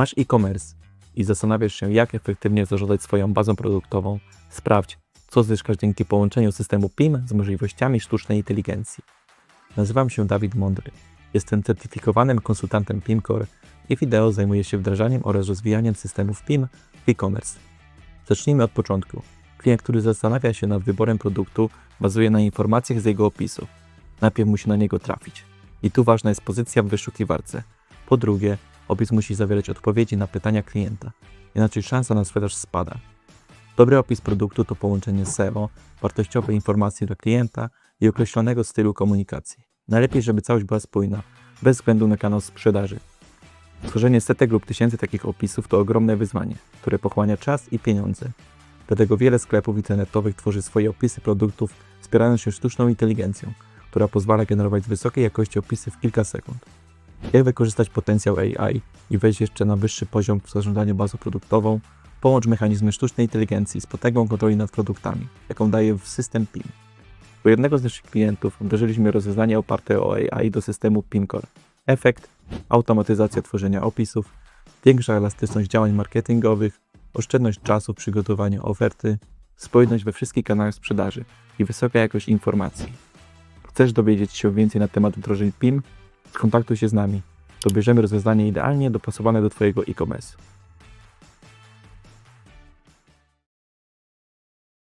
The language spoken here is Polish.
Masz e-commerce i zastanawiasz się, jak efektywnie zarządzać swoją bazą produktową, sprawdź, co zyskasz dzięki połączeniu systemu PIM z możliwościami sztucznej inteligencji. Nazywam się Dawid Mądry. Jestem certyfikowanym konsultantem PIMCore i wideo zajmuję się wdrażaniem oraz rozwijaniem systemów PIM w e-commerce. Zacznijmy od początku. Klient, który zastanawia się nad wyborem produktu, bazuje na informacjach z jego opisu. Najpierw musi na niego trafić. I tu ważna jest pozycja w wyszukiwarce. Po drugie, opis musi zawierać odpowiedzi na pytania klienta, inaczej szansa na sprzedaż spada. Dobry opis produktu to połączenie SEO, wartościowej informacji dla klienta i określonego stylu komunikacji. Najlepiej, żeby całość była spójna, bez względu na kanał sprzedaży. Tworzenie setek lub tysięcy takich opisów to ogromne wyzwanie, które pochłania czas i pieniądze. Dlatego wiele sklepów internetowych tworzy swoje opisy produktów wspierając się sztuczną inteligencją, która pozwala generować wysokiej jakości opisy w kilka sekund. Jak wykorzystać potencjał AI i wejść jeszcze na wyższy poziom w zarządzaniu bazą produktową? Połącz mechanizmy sztucznej inteligencji z potęgą kontroli nad produktami, jaką daje system PIM. U jednego z naszych klientów wdrożyliśmy rozwiązanie oparte o AI do systemu PIMCore. Efekt automatyzacja tworzenia opisów, większa elastyczność działań marketingowych, oszczędność czasu w przygotowaniu oferty, spójność we wszystkich kanałach sprzedaży i wysoka jakość informacji. Chcesz dowiedzieć się więcej na temat wdrożeń PIM? Skontaktuj się z nami. Dobierzemy rozwiązanie idealnie dopasowane do Twojego e-commerce.